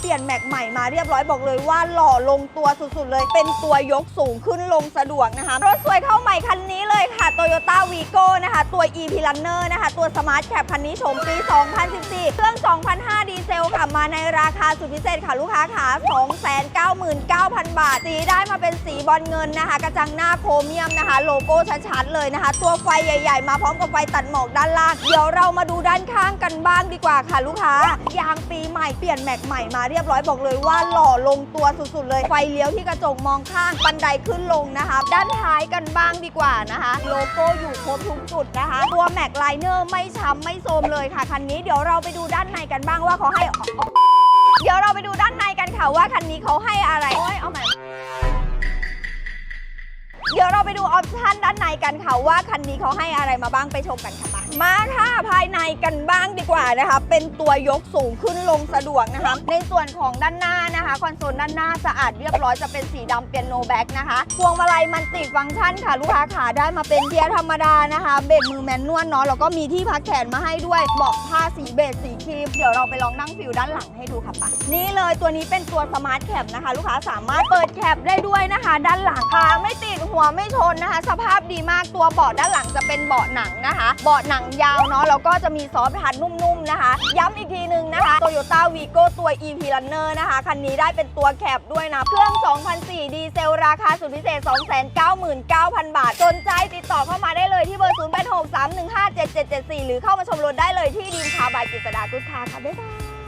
เปลี่ยนแม็กใหม่มาเรียบร้อยบอกเลยว่าหล่อลงตัวสุดๆเลย เป็นตัวยกสูงขึ้นลงสะดวกนะคะ รถสวยเข้าใหม่คันนี้เลยค่ะ Toyota Vigo นะคะ ตัว e p l u n n e r นะคะ ตัว Smart Cap คันนี้โฉมปี 2014 เครื่อง 2,500 ดีเซลค่ะมาในราคาสุดพิเศษค่ะลูกค้าค่ะ299,000 บาท สีได้มาเป็นสีบอลเงินนะคะ กระจังหน้าโครเมียมนะคะ โลโก้ชัดๆเลยนะคะ ตัวไฟใหญ่ ๆ มาพร้อมกับไฟตัดหมอกด้านล่าง เดี๋ยวเรามาดูด้านข้างกันบ้างดีกว่าค่ะลูกค้ายางปีใหม่เปลี่ยนแม็กใหม่มาเรียบร้อยบอกเลยว่าหล่อลงตัวสุดๆเลย ไฟเลี้ยวที่กระจกมองข้างบันไดขึ้นลงนะคะ ด้านท้ายกันบ้างดีกว่านะคะ โลโก้อยู่ครบทุกจุดนะคะ ตัวแม็กไลเนอร์ไม่ช้ำไม่โทรมเลยค่ะคันนี้เดี๋ยวเราไปดูด้านในกันบ้างว่าขเขาให้ เดี๋ยวเราไปดูด้านในกันค่ะว่าคันนี้เขาให้อะไร โอ้ยเอาใหม่ เดี๋ยวเราไปดูออปชันด้านในกันค่ะว่าคันนี้เขาให้อะไรมาบ้างไปชมกันค่ะ มาค่ะภายในกันบ้างดีกว่านะคะ เป็นตัวยกสูงขึ้นลงสะดวกนะคะ ในส่วนของด้านหน้านะคะ คอนโซลด้านหน้าสะอาดเรียบร้อยจะเป็นสีดำเปียโนแบ็กนะคะพวงมาลัยมันติดฟังก์ชันค่ะ ลูกค้าขาได้มาเป็นเกียร์ธรรมดานะคะเบรกมือแมนนวลเนาะแล้วก็มีที่พักแขนมาให้ด้วยเบาะผ้าสีเบจสีครีมเดี๋ยวเราไปลองนั่งฟิลด้านหลังให้ดูค่ะปะนี่เลยตัวนี้เป็นตัวสมาร์ทแคปนะคะ ลูกค้าสามารถเปิดแคปได้ด้วยนะคะ ด้านหลังขาไม่ติดหัวไม่ชนนะคะ สภาพดีมากตัวเบาะด้านหลังจะเป็นเบาะหนังนะคะ เบาะหนังยาวเนาะแล้วก็จะมีซอฟต์ทัชนุ่มๆนะคะ ย้ำอีกทีนึงนะคะ Toyota Vigo ตัว EP Runner นะคะ คันนี้ได้เป็นตัวแคบด้วยนะ เครื่อง 2004 ดีเซลราคาสุดพิเศษ 299,000 บาท สนใจติดต่อเข้ามาได้เลยที่เบอร์ 0863157774 หรือเข้ามาชมรถได้เลยที่ดีมคาบายกิษดากุศคาค่ะ บ๊ายบาย